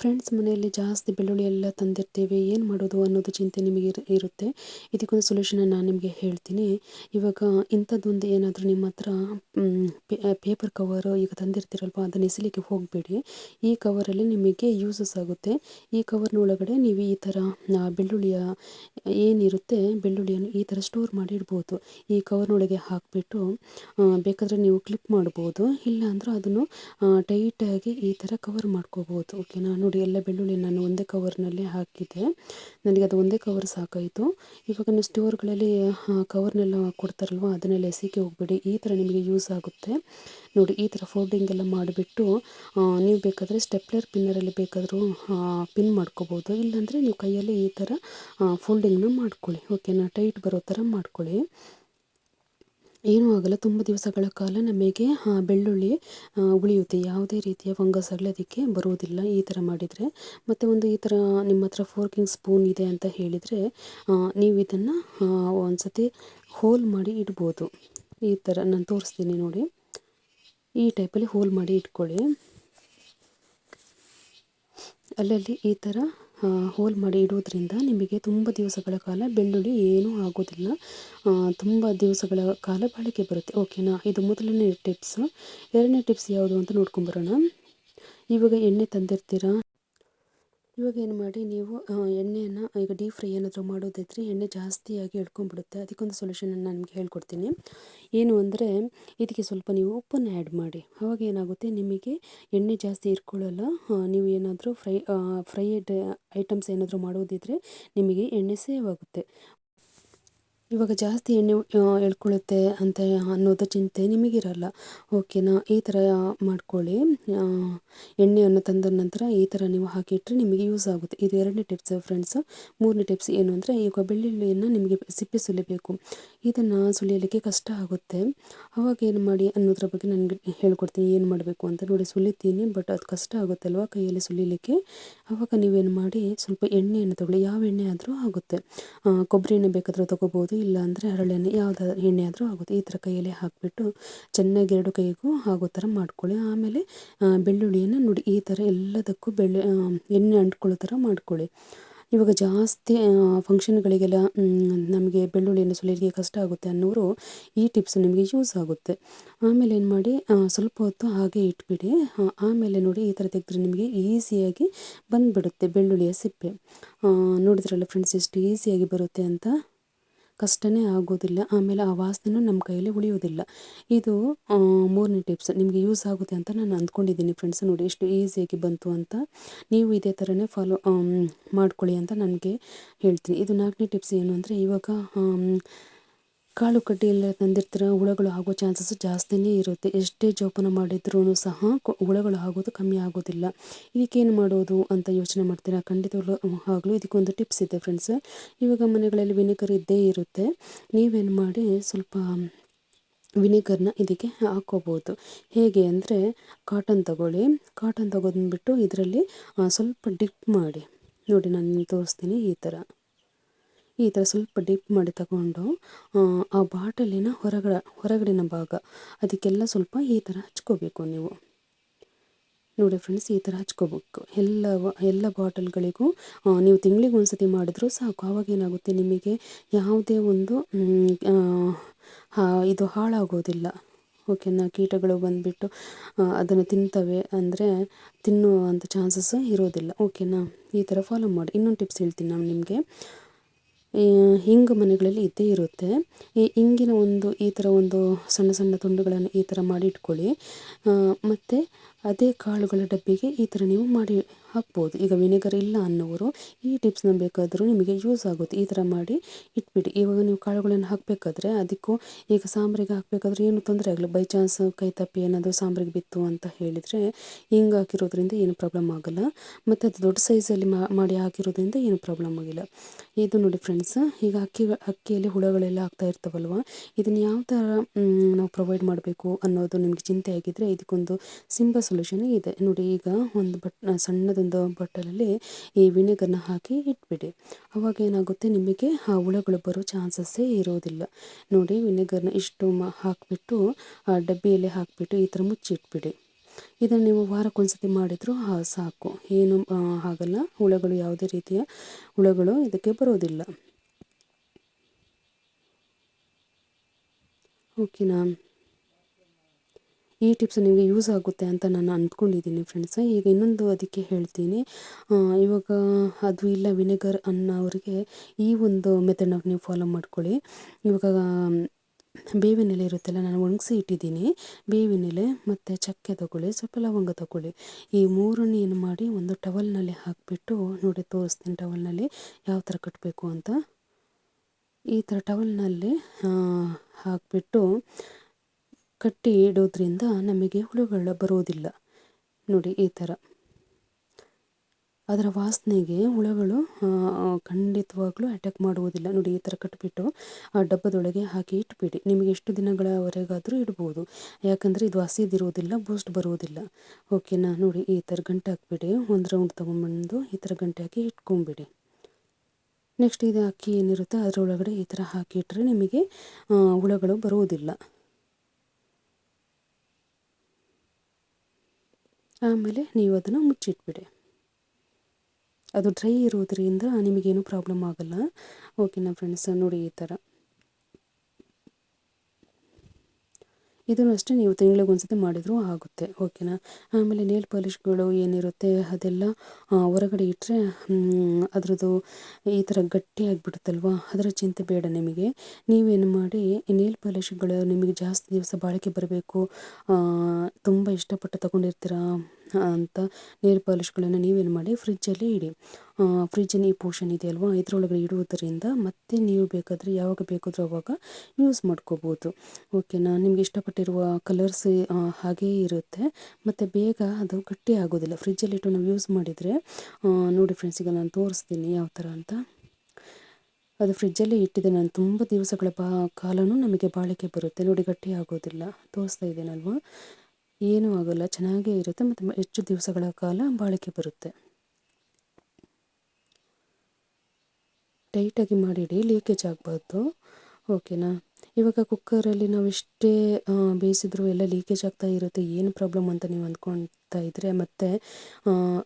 Friends, ಮನೆಯಲ್ಲಿ ಜಾಸ್ತಿ ಬೆಳ್ಳುಳ್ಳಿ ಎಲ್ಲ ತಂದಿರ್ತೀವಿ. ಏನು ಮಾಡೋದು ಅನ್ನೋದು ಚಿಂತೆ ನಿಮಗೆ ಇರುತ್ತೆ. ಇದಕ್ಕೊಂದು ಸೊಲ್ಯೂಷನ್ ನಾನು ನಿಮಗೆ ಹೇಳ್ತೀನಿ. ಇವಾಗ ಇಂಥದ್ದೊಂದು ಏನಾದರೂ ನಿಮ್ಮ ಹತ್ರ ಪೇಪರ್ ಕವರು ಈಗ ತಂದಿರ್ತೀರಲ್ವ, ಅದನ್ನು ಎಸಲಿಕ್ಕೆ ಹೋಗಬೇಡಿ. ಈ ಕವರಲ್ಲಿ ನಿಮಗೆ ಯೂಸಸ್ ಆಗುತ್ತೆ. ಈ ಕವರ್ನ ಒಳಗಡೆ ನೀವು ಈ ಥರ ಬೆಳ್ಳುಳ್ಳಿಯ, ಏನಿರುತ್ತೆ, ಬೆಳ್ಳುಳ್ಳಿಯನ್ನು ಈ ಥರ ಸ್ಟೋರ್ ಮಾಡಿ ಇಡ್ಬೋದು ಈ ಕವರ್ನೊಳಗೆ ಹಾಕಿಬಿಟ್ಟು ಬೇಕಾದರೆ ನೀವು ಕ್ಲಿಪ್ ಮಾಡ್ಬೋದು. ಇಲ್ಲ ಅಂದ್ರೆ ಅದನ್ನು ಟೈಟಾಗಿ ಈ ಥರ ಕವರ್ ಮಾಡ್ಕೋಬೋದು. ಓಕೆನಾ ನೋಡಿ. ಎಲ್ಲ ಬೆಳ್ಳುಳ್ಳಿ ನಾನು ಒಂದೇ ಕವರ್ನಲ್ಲಿ ಹಾಕಿದ್ದೆ. ನನಗೆ ಅದು ಒಂದೇ ಕವರ್ ಸಾಕಾಯಿತು. ಇವಾಗ ನೀವು ಸ್ಟೋರ್ಗಳಲ್ಲಿ ಕವರ್ನೆಲ್ಲ ಕೊಡ್ತಾರಲ್ವ, ಅದನ್ನೆಲ್ಲ ಎಸಿಕೆ ಹೋಗ್ಬೇಡಿ. ಈ ಥರ ನಿಮಗೆ ಯೂಸ್ ಆಗುತ್ತೆ. ನೋಡಿ, ಈ ಥರ ಫೋಲ್ಡಿಂಗ್ ಎಲ್ಲ ಮಾಡಿಬಿಟ್ಟು ನೀವು ಬೇಕಾದರೆ ಸ್ಟೆಪ್ಲರ್ ಪಿನ್ನರಲ್ಲಿ ಬೇಕಾದರೂ ಪಿನ್ ಮಾಡ್ಕೋಬೋದು. ಇಲ್ಲಾಂದರೆ ನೀವು ಕೈಯಲ್ಲಿ ಈ ಥರ ಫೋಲ್ಡಿಂಗ್ನ ಮಾಡ್ಕೊಳ್ಳಿ. ಓಕೆನಾ ಟೈಟ್ ಬರೋ ಥರ ಮಾಡ್ಕೊಳ್ಳಿ. ಏನೂ ಆಗಲ್ಲ, ತುಂಬ ದಿವಸಗಳ ಕಾಲ ನಮಗೆ ಬೆಳ್ಳುಳ್ಳಿ ಉಳಿಯುತ್ತೆ. ಯಾವುದೇ ರೀತಿಯ ಫಂಗಸ್ ಆಗಲಿ ಅದಕ್ಕೆ ಬರುವುದಿಲ್ಲ ಈ ಥರ ಮಾಡಿದರೆ. ಮತ್ತು ಒಂದು ಈ ಥರ ನಿಮ್ಮ ಹತ್ರ ಫೋರ್ಕಿಂಗ್ ಸ್ಪೂನ್ ಇದೆ ಅಂತ ಹೇಳಿದರೆ ನೀವು ಇದನ್ನು ಒಂದು ಸತಿ ಹೋಲ್ ಮಾಡಿ ಇಡ್ಬೋದು. ಈ ಥರ ನಾನು ತೋರಿಸ್ತೀನಿ ನೋಡಿ. ಈ ಟೈಪಲ್ಲಿ ಹೋಲ್ ಮಾಡಿ ಇಟ್ಕೊಳ್ಳಿ. ಅಲ್ಲಲ್ಲಿ ಈ ಥರ ಹೋಲ್ ಮಾಡಿ ಇಡೋದ್ರಿಂದ ನಿಮಗೆ ತುಂಬ ದಿವಸಗಳ ಕಾಲ ಬೆಳ್ಳುಳ್ಳಿ ಏನೂ ಆಗೋದಿಲ್ಲ. ತುಂಬ ದಿವಸಗಳ ಕಾಲ ಬಾಳಿಕೆ ಬರುತ್ತೆ. ಓಕೆನಾ ಇದು ಮೊದಲನೇ ಟಿಪ್ಸ್ ಎರಡನೇ ಟಿಪ್ಸ್ ಯಾವುದು ಅಂತ ನೋಡ್ಕೊಂಬರೋಣ ಇವಾಗ ಎಣ್ಣೆ ತಂದಿರ್ತೀರಾ? ಇವಾಗ ಏನು ಮಾಡಿ ನೀವು ಎಣ್ಣೆಯನ್ನು, ಈಗ ಡೀಪ್ ಫ್ರೈ ಏನಾದರೂ ಮಾಡೋದಿದ್ರೆ ಎಣ್ಣೆ ಜಾಸ್ತಿಯಾಗಿ ಎಳ್ಕೊಂಡ್ಬಿಡುತ್ತೆ. ಅದಕ್ಕೊಂದು ಸೊಲ್ಯೂಷನನ್ನು ನಾನು ನಿಮಗೆ ಹೇಳ್ಕೊಡ್ತೀನಿ. ಏನು ಅಂದರೆ, ಇದಕ್ಕೆ ಸ್ವಲ್ಪ ನೀವು ಉಪ್ಪನ್ನು ಆ್ಯಡ್ ಮಾಡಿ. ಅವಾಗ ಏನಾಗುತ್ತೆ, ನಿಮಗೆ ಎಣ್ಣೆ ಜಾಸ್ತಿ ಇರ್ಕೊಳ್ಳಲ್ಲ. ನೀವು ಏನಾದರೂ ಫ್ರೈ ಫ್ರೈಡ್ ಐಟಮ್ಸ್ ಏನಾದರೂ ಮಾಡೋದಿದ್ರೆ ನಿಮಗೆ ಎಣ್ಣೆ ಸೇವ್ ಆಗುತ್ತೆ. ಇವಾಗ ಜಾಸ್ತಿ ಎಣ್ಣೆ ಎಳ್ಕೊಳ್ಳುತ್ತೆ ಅಂತ ಅನ್ನೋದು ಚಿಂತೆ ನಿಮಗಿರಲ್ಲ. ಓಕೆನಾ ಈ ಥರ ಮಾಡ್ಕೊಳ್ಳಿ. ಎಣ್ಣೆಯನ್ನು ತಂದ ನಂತರ ಈ ಥರ ನೀವು ಹಾಕಿಟ್ಟರೆ ನಿಮಗೆ ಯೂಸ್ ಆಗುತ್ತೆ. ಇದು ಎರಡನೇ ಟಿಪ್ಸ್ ಫ್ರೆಂಡ್ಸ್ ಮೂರನೇ ಟಿಪ್ಸ್ ಏನು ಅಂದರೆ ಈಗ ಬೆಳ್ಳುಳ್ಳಿಯನ್ನು ನಿಮಗೆ ಸಿಪ್ಪೆ ಸುಲಿಬೇಕು. ಇದನ್ನು ಸುಲಿಯಲಿಕ್ಕೆ ಕಷ್ಟ ಆಗುತ್ತೆ. ಅವಾಗ ಏನು ಮಾಡಿ ಅನ್ನೋದ್ರ ಬಗ್ಗೆ ನನಗೆ ಹೇಳ್ಕೊಡ್ತೀನಿ, ಏನು ಮಾಡಬೇಕು ಅಂತ ನೋಡಿ ಸುಲಿತೀನಿ ಬಟ್ ಅದು ಕಷ್ಟ ಆಗುತ್ತೆ ಅಲ್ವಾ ಕೈಯಲ್ಲಿ ಸುಲಿಲಿಕ್ಕೆ? ಆವಾಗ ನೀವೇನು ಮಾಡಿ ಸ್ವಲ್ಪ ಎಣ್ಣೆಯನ್ನು ತಗೊಳ್ಳಿ. ಯಾವ ಎಣ್ಣೆ ಆದರೂ ಆಗುತ್ತೆ. ಕೊಬ್ಬರಿ ಎಣ್ಣೆ ಬೇಕಾದರೂ ತೊಗೋಬೋದು ಇಲ್ಲ ಅಂದರೆ ಹರಳೆಣ್ಣೆ ಯಾವುದಾದ್ರು ಎಣ್ಣೆ ಆದರೂ ಆಗುತ್ತೆ. ಈ ಥರ ಕೈಯಲ್ಲಿ ಹಾಕಿಬಿಟ್ಟು ಚೆನ್ನಾಗಿ ಎರಡು ಕೈಗೂ ಆಗೋ ಥರ ಮಾಡ್ಕೊಳ್ಳಿ. ಆಮೇಲೆ ಬೆಳ್ಳುಳ್ಳಿಯನ್ನು ನೋಡಿ, ಈ ಥರ ಎಲ್ಲದಕ್ಕೂ ಬೆಳ್ಳು ಎಣ್ಣೆ ಅಂಟ್ಕೊಳ್ಳೋ ಥರ ಮಾಡ್ಕೊಳ್ಳಿ. ಇವಾಗ ಜಾಸ್ತಿ ಫಂಕ್ಷನ್ಗಳಿಗೆಲ್ಲ ನಮಗೆ ಬೆಳ್ಳುಳ್ಳಿಯನ್ನು ಸುಲಿಯಲಿಕ್ಕೆ ಕಷ್ಟ ಆಗುತ್ತೆ ಅನ್ನೋರು ಈ ಟಿಪ್ಸ್ ನಿಮಗೆ ಯೂಸ್ ಆಗುತ್ತೆ. ಆಮೇಲೆ ಏನು ಮಾಡಿ ಸ್ವಲ್ಪ ಹೊತ್ತು ಹಾಗೆ ಇಟ್ಬಿಡಿ. ಆಮೇಲೆ ನೋಡಿ, ಈ ಥರ ತೆಗೆದ್ರೆ ನಿಮಗೆ ಈಸಿಯಾಗಿ ಬಂದುಬಿಡುತ್ತೆ ಬೆಳ್ಳುಳ್ಳಿಯ ಸಿಪ್ಪೆ. ನೋಡಿದ್ರಲ್ಲ ಫ್ರೆಂಡ್ಸ್ ಎಷ್ಟು ಈಸಿಯಾಗಿ ಬರುತ್ತೆ ಅಂತ? ಕಷ್ಟನೇ ಆಗೋದಿಲ್ಲ, ಆಮೇಲೆ ಆ ವಾಸನೆಯೂ ನಮ್ಮ ಕೈಯಲ್ಲಿ ಉಳಿಯೋದಿಲ್ಲ ಇದು ಮೂರನೇ ಟಿಪ್ಸ್ ನಿಮಗೆ ಯೂಸ್ ಆಗುತ್ತೆ ಅಂತ ನಾನು ಅಂದ್ಕೊಂಡಿದ್ದೀನಿ ಫ್ರೆಂಡ್ಸ್ ನೋಡಿ ಎಷ್ಟು ಈಸಿಯಾಗಿ ಬಂತು ಅಂತ. ನೀವು ಇದೇ ಥರನೇ ಫಾಲೋ ಮಾಡ್ಕೊಳ್ಳಿ ಅಂತ ನನಗೆ ಹೇಳ್ತೀನಿ. ಇದು ನಾಲ್ಕನೇ ಟಿಪ್ಸ್ ಏನು ಅಂದರೆ ಇವಾಗ ಕಾಳು ಕಡ್ಡಿ ಎಲ್ಲ ತಂದಿರ್ತೀರ ಹುಳಗಳು ಆಗೋ ಚಾನ್ಸಸ್ ಜಾಸ್ತಿನೇ ಇರುತ್ತೆ. ಎಷ್ಟೇ ಜೋಪಾನ ಮಾಡಿದ್ರೂ ಸಹ ಹುಳಗಳು ಆಗೋದು ಕಮ್ಮಿ ಆಗೋದಿಲ್ಲ. ಇದಕ್ಕೇನು ಮಾಡೋದು ಅಂತ ಯೋಚನೆ ಮಾಡ್ತೀರಾ? ಖಂಡಿತವಾಗ್ಲೂ ಆಗಲೂ ಇದಕ್ಕೊಂದು ಟಿಪ್ಸ್ ಇದೆ ಫ್ರೆಂಡ್ಸ್ ಇವಾಗ ಮನೆಗಳಲ್ಲಿ ವಿನೆಗರ್ ಇದ್ದೇ ಇರುತ್ತೆ. ನೀವೇನು ಮಾಡಿ ಸ್ವಲ್ಪ ವಿನೆಗರ್ನ ಇದಕ್ಕೆ ಹಾಕ್ಕೋಬೋದು ಹೇಗೆ ಅಂದರೆ ಕಾಟನ್ ತಗೊಳ್ಳಿ. ಕಾಟನ್ ತಗೊಂಡ್ಬಿಟ್ಟು ಇದರಲ್ಲಿ ಸ್ವಲ್ಪ ಡಿಪ್ ಮಾಡಿ. ನೋಡಿ, ನಾನು ತೋರಿಸ್ತೀನಿ ಈ ಥರ ಈ ಥರ ಸ್ವಲ್ಪ ಡಿಪ್ ಮಾಡಿ ತಗೊಂಡು, ಆ ಬಾಟಲಿನ ಹೊರಗಡೆ, ಹೊರಗಡಿನ ಭಾಗ, ಅದಕ್ಕೆಲ್ಲ ಸ್ವಲ್ಪ ಈ ಥರ ಹಚ್ಕೋಬೇಕು ನೀವು. ನೋಡಿ ಫ್ರೆಂಡ್ಸ್ ಈ ಥರ ಹಚ್ಕೋಬೇಕು. ಎಲ್ಲ ಎಲ್ಲ ಬಾಟಲ್ಗಳಿಗೂ ನೀವು ತಿಂಗಳಿಗೆ ಒಂದು ಸತಿ ಮಾಡಿದ್ರೂ ಸಾಕು. ಆವಾಗ ಏನಾಗುತ್ತೆ ನಿಮಗೆ ಯಾವುದೇ ಒಂದು ಇದು ಹಾಳಾಗೋದಿಲ್ಲ. ಓಕೆನಾ ಕೀಟಗಳು ಬಂದುಬಿಟ್ಟು ಅದನ್ನು ತಿಂತವೆ ಅಂದರೆ ತಿನ್ನುವಂಥ ಚಾನ್ಸಸ್ ಇರೋದಿಲ್ಲ. ಓಕೆನಾ ಈ ಥರ ಫಾಲೋ ಮಾಡಿ. ಇನ್ನೊಂದು ಟಿಪ್ಸ್ ಹೇಳ್ತೀನಿ ನಾನು ನಿಮಗೆ. ಹಿಂಗು ಮನೆಗಳಲ್ಲಿ ಇದ್ದೇ ಇರುತ್ತೆ. ಈ ಹಿಂಗಿನ ಒಂದು ಈ ಥರ ಒಂದು ಸಣ್ಣ ಸಣ್ಣ ತುಂಡುಗಳನ್ನು ಈ ಥರ ಮಾಡಿ ಇಟ್ಕೊಳ್ಳಿ. ಮತ್ತು ಅದೇ ಕಾಳುಗಳ ಡಬ್ಬಿಗೆ ಈ ಥರ ನೀವು ಮಾಡಿ ಹಾಕ್ಬೋದು. ಈಗ ವಿನೆಗರ್ ಇಲ್ಲ ಅನ್ನೋರು ಈ ಟಿಪ್ಸ್ನ ಬೇಕಾದರೂ ನಿಮಗೆ ಯೂಸ್ ಆಗುತ್ತೆ. ಈ ಥರ ಮಾಡಿ ಇಟ್ಬಿಡಿ. ಇವಾಗ ನೀವು ಕಾಳುಗಳನ್ನು ಹಾಕಬೇಕಾದ್ರೆ ಅದಕ್ಕೂ ಈಗ ಸಾಂಬಾರಿಗೆ ಹಾಕಬೇಕಾದ್ರೆ ಏನು ತೊಂದರೆ ಆಗಲ್ಲ ಬೈ ಚಾನ್ಸ್ ಕೈ ತಪ್ಪಿ ಏನಾದರೂ ಸಾಂಬಾರಿಗೆ ಬಿತ್ತು ಅಂತ ಹೇಳಿದರೆ ಹಿಂಗೆ ಹಾಕಿರೋದ್ರಿಂದ ಏನು ಪ್ರಾಬ್ಲಮ್ ಆಗೋಲ್ಲ. ಮತ್ತು ಅದು ದೊಡ್ಡ ಸೈಜಲ್ಲಿ ಮಾಡಿ ಹಾಕಿರೋದ್ರಿಂದ ಏನು ಪ್ರಾಬ್ಲಮ್ ಆಗಿಲ್ಲ. ಇದು ನೋಡಿ ಫ್ರೆಂಡ್ಸ್ ಈಗ ಅಕ್ಕಿ, ಅಕ್ಕಿಯಲ್ಲಿ ಹುಳಗಳೆಲ್ಲ ಆಗ್ತಾ ಇರ್ತವಲ್ವ? ಇದನ್ನು ಯಾವ ಥರ ನಾವು ಪ್ರೊವೈಡ್ ಮಾಡಬೇಕು ಅನ್ನೋದು ನಿಮಗೆ ಚಿಂತೆ ಆಗಿದ್ದರೆ ಇದಕ್ಕೊಂದು ಸಿಂಪಲ್ ಸೊಲ್ಯೂಷನ್ ಇದೆ. ನೋಡಿ ಈಗ ಒಂದು ಬಟ್, ಸಣ್ಣದೊಂದು ಬಟ್ಟಲಲ್ಲಿ ಈ ವಿನೆಗರ್ನ ಹಾಕಿ ಇಟ್ಬಿಡಿ. ಅವಾಗ ಏನಾಗುತ್ತೆ ನಿಮಗೆ ಆ ಹುಳಗಳು ಬರೋ ಚಾನ್ಸಸ್ಸೇ ಇರೋದಿಲ್ಲ. ನೋಡಿ ವಿನೆಗರ್ನ ಇಷ್ಟು ಮ, ಹಾಕಿಬಿಟ್ಟು, ಆ ಡಬ್ಬಿಯಲ್ಲಿ ಹಾಕಿಬಿಟ್ಟು ಈ ಥರ ಮುಚ್ಚಿಟ್ಬಿಡಿ. ಇದನ್ನು ನೀವು ವಾರಕ್ಕೊಂದ್ಸತಿ ಮಾಡಿದರೂ ಸಾಕು. ಏನು ಆಗಲ್ಲ ಹುಳಗಳು ಯಾವುದೇ ರೀತಿಯ ಹುಳಗಳು ಇದಕ್ಕೆ ಬರೋದಿಲ್ಲ. ಓಕೆನಾ? ಈ ಟಿಪ್ಸ್ ನಿಮಗೆ ಯೂಸ್ ಆಗುತ್ತೆ ಅಂತ ನಾನು ಅಂದ್ಕೊಂಡಿದ್ದೀನಿ ಫ್ರೆಂಡ್ಸ್ ಈಗ ಇನ್ನೊಂದು ಅದಕ್ಕೆ ಹೇಳ್ತೀನಿ. ಇವಾಗ ಅದು ಇಲ್ಲ ವಿನೆಗರ್ ಅನ್ನೋರಿಗೆ ಈ ಒಂದು ಮೆಥಡ್ನ ನೀವು ಫಾಲೋ ಮಾಡ್ಕೊಳ್ಳಿ. ಇವಾಗ ಬೇವಿನೆಲೆ ಇರುತ್ತಲ್ಲ, ನಾನು ಒಣಗಿಸಿ ಇಟ್ಟಿದ್ದೀನಿ. ಬೇವಿನೆಲೆ ಮತ್ತು ಚಕ್ಕೆ ತಗೊಳ್ಳಿ, ಸ್ವಲ್ಪ ಲವಂಗ ತಗೊಳ್ಳಿ. ಈ ಮೂರನ್ನು ಏನು ಮಾಡಿ ಒಂದು ಟವಲ್ನಲ್ಲಿ ಹಾಕಿಬಿಟ್ಟು, ನೋಡಿ ತೋರಿಸ್ತೀನಿ ಟವಲ್ನಲ್ಲಿ ಯಾವ ಥರ ಕಟ್ಟಬೇಕು ಅಂತ. ಈ ಥರ ಟವಲ್ನಲ್ಲಿ ಹಾಕಿಬಿಟ್ಟು ಕಟ್ಟಿ ಇಡೋದ್ರಿಂದ ನಮಗೆ ಹುಳುಗಳು ಬರೋದಿಲ್ಲ. ನೋಡಿ ಈ ಥರ. ಅದರ ವಾಸನೆಗೆ ಹುಳಗಳು ಖಂಡಿತವಾಗ್ಲೂ ಅಟ್ಯಾಕ್ ಮಾಡುವುದಿಲ್ಲ. ನೋಡಿ ಈ ಥರ ಕಟ್ಬಿಟ್ಟು ಆ ಡಬ್ಬದೊಳಗೆ ಹಾಕಿ ಇಟ್ಬಿಡಿ. ನಿಮಗೆ ಎಷ್ಟು ದಿನಗಳವರೆಗಾದರೂ ಇಡ್ಬೋದು. ಯಾಕಂದರೆ ಇದು ಹಸಿದಿರೋದಿಲ್ಲ ಬೂಸ್ಟ್ ಬರುವುದಿಲ್ಲ ಓಕೆನಾ ನೋಡಿ ಈ ಥರ ಗಂಟೆ ಹಾಕ್ಬಿಡಿ. ಒಂದು ರೌಂಡ್ ತೊಗೊಂಬಂದು ಈ ಥರ ಗಂಟೆ ಹಾಕಿ ಇಟ್ಕೊಂಬಿಡಿ. ನೆಕ್ಸ್ಟ್ ಇದು ಅಕ್ಕಿ ಏನಿರುತ್ತೆ, ಅದರೊಳಗಡೆ ಈ ಥರ ಹಾಕಿಟ್ರೆ ನಿಮಗೆ ಹುಳಗಳು ಬರುವುದಿಲ್ಲ ಆಮೇಲೆ ನೀವು ಅದನ್ನು ಮುಚ್ಚಿಟ್ಬಿಡಿ. ಅದು ಡ್ರೈ ಇರೋದ್ರಿಂದ ನಿಮಗೇನು ಪ್ರಾಬ್ಲಮ್ ಆಗಲ್ಲ. ಓಕೆನಾ ಫ್ರೆಂಡ್ಸ್ ನೋಡಿ ಈ ಥರ ಇದನ್ನು ಅಷ್ಟೇ ನೀವು ತಿಂಗಳಿಗೆ ಒಂದ್ಸತಿ ಮಾಡಿದರೂ ಆಗುತ್ತೆ, ಓಕೆನಾ? ಆಮೇಲೆ ನೇಲ್ ಪಾಲಿಷ್ಗಳು ಏನಿರುತ್ತೆ, ಅದೆಲ್ಲ ಹೊರಗಡೆ ಇಟ್ಟರೆ ಅದರದ್ದು ಈ ಥರ ಗಟ್ಟಿ ಆಗಿಬಿಡುತ್ತಲ್ವ? ಅದರ ಚಿಂತೆ ಬೇಡ ನಿಮಗೆ. ನೀವೇನು ಮಾಡಿ ನೇಲ್ ಪಾಲಿಷ್ಗಳು ನಿಮಗೆ ಜಾಸ್ತಿ ದಿವಸ ಬಾಳಿಕೆ ಬರಬೇಕು ತುಂಬ ಇಷ್ಟಪಟ್ಟು ತಗೊಂಡಿರ್ತೀರ? ಅಂತ ನೇಲ್ ಪಾಲಿಷ್ಗಳನ್ನು ನೀವೇನು ಮಾಡಿ ಫ್ರಿಜ್ಜಲ್ಲಿ ಇಡಿ. ಫ್ರಿಜ್ಜಿನ ಈ ಪೋರ್ಷನ್ ಇದೆಯಲ್ವಾ ಇದರೊಳಗಡೆ ಇಡುವುದರಿಂದ ಮತ್ತೆ ನೀವು ಬೇಕಾದರೆ ಯಾವಾಗ ಬೇಕಾದರೂ ಅವಾಗ ಯೂಸ್ ಮಾಡ್ಕೋಬೋದು. ಓಕೆನಾ ನಿಮಗೆ ಇಷ್ಟಪಟ್ಟಿರುವ ಕಲರ್ಸ್ ಹಾಗೇ ಇರುತ್ತೆ. ಮತ್ತು ಬೇಗ ಅದು ಗಟ್ಟಿ ಆಗೋದಿಲ್ಲ. ಫ್ರಿಜ್ಜಲ್ಲಿಟ್ಟು ನಾವು ಯೂಸ್ ಮಾಡಿದರೆ ನೋಡಿ ಫ್ರೆಂಡ್ಸ್, ಈಗ ನಾನು ತೋರಿಸ್ತೀನಿ ಯಾವ ಥರ ಅಂತ. ಅದು ಫ್ರಿಜ್ಜಲ್ಲಿ ಇಟ್ಟಿದೆ ನಾನು. ತುಂಬ ದಿವಸಗಳ ಬಾ ಕಾಲವೂ ನಮಗೆ ಬಾಳಿಕೆ ಬರುತ್ತೆ. ನೋಡಿ ಗಟ್ಟಿ ಆಗೋದಿಲ್ಲ. ತೋರಿಸ್ತಾ ಇದ್ದೇನಲ್ವಾ? ಏನೂ ಆಗೋಲ್ಲ, ಚೆನ್ನಾಗೇ ಇರುತ್ತೆ ಮತ್ತು ಹೆಚ್ಚು ದಿವಸಗಳ ಕಾಲ ಬಾಳಿಕೆ ಬರುತ್ತೆ. ಟೈಟಾಗಿ ಮಾಡಿಡಿ ಲೀಕೇಜ್ ಆಗಬಾರ್ದು. ಓಕೆನಾ ಇವಾಗ ಕುಕ್ಕರಲ್ಲಿ ನಾವು ಎಷ್ಟೇ ಬೇಯಿಸಿದ್ರು ಎಲ್ಲ ಲೀಕೇಜ್ ಆಗ್ತಾ ಇರುತ್ತೆ, ಏನು ಪ್ರಾಬ್ಲಮ್ ಅಂತ ನೀವು ಅಂದ್ಕೊಳ್ತಾ ಇದ್ದರೆ ಮತ್ತು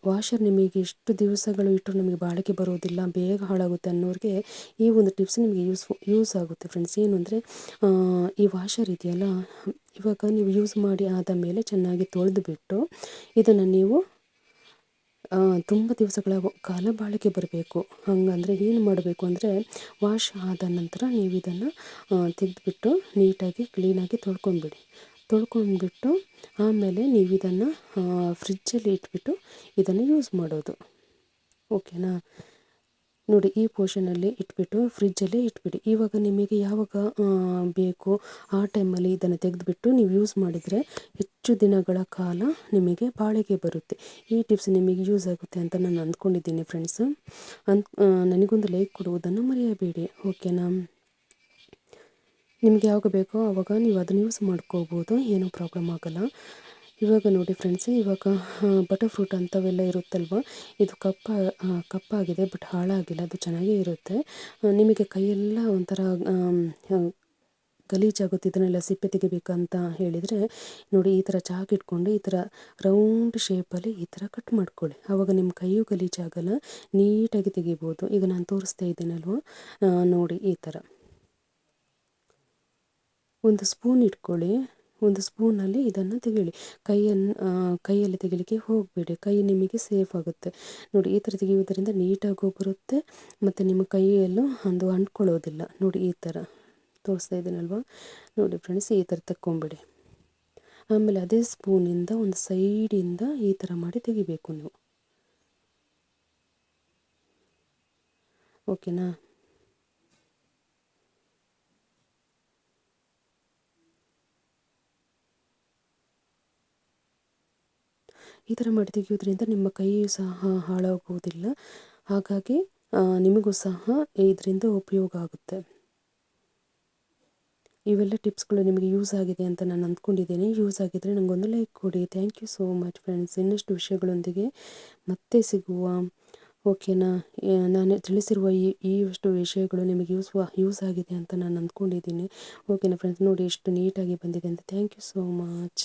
ವಾಷರ್ ನಿಮಗೆ ಎಷ್ಟು ದಿವಸಗಳು ಇಟ್ಟರು ನಿಮಗೆ ಬಾಳಿಕೆ ಬರೋದಿಲ್ಲ, ಬೇಗ ಹಾಳಾಗುತ್ತೆ ಅನ್ನೋರಿಗೆ ಈ ಒಂದು ಟಿಪ್ಸ್ ನಿಮಗೆ ಯೂಸ್ಫು ಯೂಸ್ ಆಗುತ್ತೆ ಫ್ರೆಂಡ್ಸ್ ಏನು ಅಂದರೆ ಈ ವಾಷರ್ ಇದೆಯಲ್ಲ ಇವಾಗ ನೀವು ಯೂಸ್ ಮಾಡಿ ಆದ ಮೇಲೆ ಚೆನ್ನಾಗಿ ತೊಳೆದು ಬಿಟ್ಟು ಇದನ್ನು ನೀವು ತುಂಬ ದಿವಸಗಳ ಕಾಲ ಬಾಳಿಕೆ ಬರಬೇಕು. ಹಾಗಂದ್ರೆ ಏನು ಮಾಡಬೇಕು ಅಂದರೆ ವಾಶ್ ಆದ ನಂತರ ನೀವು ಇದನ್ನು ತೆಗೆದುಬಿಟ್ಟು ನೀಟಾಗಿ ಕ್ಲೀನಾಗಿ ತೊಳ್ಕೊಂಬಿಡಿ. ತೊಳ್ಕೊಂಡ್ಬಿಟ್ಟು ಆಮೇಲೆ ನೀವು ಇದನ್ನು ಫ್ರಿಜ್ಜಲ್ಲಿ ಇಟ್ಬಿಟ್ಟು ಇದನ್ನು ಯೂಸ್ ಮಾಡೋದು. ಓಕೆನಾ ನೋಡಿ, ಈ ಪೋರ್ಷನಲ್ಲಿ ಇಟ್ಬಿಟ್ಟು ಫ್ರಿಜ್ಜಲ್ಲಿ ಇಟ್ಬಿಡಿ. ಇವಾಗ ನಿಮಗೆ ಯಾವಾಗ ಬೇಕು, ಆ ಟೈಮಲ್ಲಿ ಇದನ್ನು ತೆಗೆದುಬಿಟ್ಟು ನೀವು ಯೂಸ್ ಮಾಡಿದರೆ ಹೆಚ್ಚು ದಿನಗಳ ಕಾಲ ನಿಮಗೆ ಬಾಳಿಕೆ ಬರುತ್ತೆ. ಈ ಟಿಪ್ಸ್ ನಿಮಗೆ ಯೂಸ್ ಆಗುತ್ತೆ ಅಂತ ನಾನು ಅಂದ್ಕೊಂಡಿದ್ದೀನಿ ಫ್ರೆಂಡ್ಸ್ ಅಂದ್ ನನಗೊಂದು ಲೈಕ್ ಕೊಡುವುದನ್ನು ಮರೆಯಬೇಡಿ. ಓಕೆನಾ ನಿಮಗೆ ಯಾವಾಗ ಬೇಕೋ ಆವಾಗ ನೀವು ಅದನ್ನು ಯೂಸ್ ಮಾಡ್ಕೋಬೋದು. ಏನೂ ಪ್ರಾಬ್ಲಮ್ ಆಗೋಲ್ಲ. ಇವಾಗ ನೋಡಿ ಫ್ರೆಂಡ್ಸ್ ಇವಾಗ ಬಟರ್ ಫ್ರೂಟ್ ಅಂಥವೆಲ್ಲ ಇರುತ್ತಲ್ವ? ಇದು ಕಪ್ಪ ಕಪ್ಪಾಗಿದೆ ಬಟ್ ಹಾಳಾಗಿಲ್ಲ, ಅದು ಚೆನ್ನಾಗೇ ಇರುತ್ತೆ. ನಿಮಗೆ ಕೈಯೆಲ್ಲ ಒಂಥರ ಗಲೀಜಾಗುತ್ತೆ, ಇದನ್ನೆಲ್ಲ ಸಿಪ್ಪೆ ತೆಗಿಬೇಕಂತ ಹೇಳಿದರೆ, ನೋಡಿ, ಈ ಥರ ಚಾಕ್ ಇಟ್ಕೊಂಡು ಈ ಥರ ರೌಂಡ್ ಶೇಪಲ್ಲಿ ಈ ಥರ ಕಟ್ ಮಾಡ್ಕೊಳ್ಳಿ. ಆವಾಗ ನಿಮ್ಮ ಕೈಯೂ ಗಲೀಜಾಗಲ್ಲ, ನೀಟಾಗಿ ತೆಗಿಬೋದು. ಈಗ ನಾನು ತೋರಿಸ್ತಾ ಇದ್ದೀನಲ್ವ? ನೋಡಿ, ಈ ಥರ ಒಂದು ಸ್ಪೂನ್ ಇಟ್ಕೊಳ್ಳಿ. ಒಂದು ಸ್ಪೂನಲ್ಲಿ ಇದನ್ನು ತೆಗೀಳಿ ಕೈಯನ್ನು ಕೈಯಲ್ಲಿ ತೆಗಿಲಿಕ್ಕೆ ಹೋಗಬೇಡಿ. ಕೈ ನಿಮಗೆ ಸೇಫ್ ಆಗುತ್ತೆ. ನೋಡಿ, ಈ ಥರ ತೆಗೆಯುವುದರಿಂದ ನೀಟಾಗೂ ಬರುತ್ತೆ ಮತ್ತು ನಿಮ್ಮ ಕೈಯಲ್ಲೂ ಅಂದು ಅಂಟ್ಕೊಳ್ಳೋದಿಲ್ಲ. ನೋಡಿ, ಈ ಥರ ತೋರಿಸ್ತಾ ಇದ್ದೀನಲ್ವ? ನೋಡಿ ಫ್ರೆಂಡ್ಸ್ ಈ ಥರ ತಕ್ಕೊಂಬಿಡಿ. ಆಮೇಲೆ ಅದೇ ಸ್ಪೂನಿಂದ ಒಂದು ಸೈಡಿಂದ ಈ ಥರ ಮಾಡಿ ತೆಗಿಬೇಕು ನೀವು. ಓಕೆನಾ ಈ ಥರ ಮಾಡಿ ತೆಗೆಯೋದ್ರಿಂದ ನಿಮ್ಮ ಕೈಯೂ ಸಹ ಹಾಳಾಗುವುದಿಲ್ಲ ಹಾಗಾಗಿ ನಿಮಗೂ ಸಹ ಇದರಿಂದ ಉಪಯೋಗ ಆಗುತ್ತೆ. ಇವೆಲ್ಲ ಟಿಪ್ಸ್ಗಳು ನಿಮಗೆ ಯೂಸ್ ಆಗಿದೆ ಅಂತ ನಾನು ಅಂದ್ಕೊಂಡಿದ್ದೇನೆ. ಯೂಸ್ ಆಗಿದ್ದರೆ ನನಗೊಂದು ಲೈಕ್ ಕೊಡಿ. Thank you so much friends. ಇನ್ನಷ್ಟು ವಿಷಯಗಳೊಂದಿಗೆ ಮತ್ತೆ ಸಿಗುವ ಓಕೆನಾ ನಾನು ತಿಳಿಸಿರುವ ಈ ಈ ಅಷ್ಟು ವಿಷಯಗಳು ನಿಮಗೆ ಯೂಸ್ ಯೂಸ್ ಆಗಿದೆ ಅಂತ ನಾನು ಅಂದ್ಕೊಂಡಿದ್ದೀನಿ. ಓಕೆನಾ ಫ್ರೆಂಡ್ಸ್, ನೋಡಿ ಎಷ್ಟು ನೀಟಾಗಿ ಬಂದಿದೆ ಅಂತ. Thank you so much.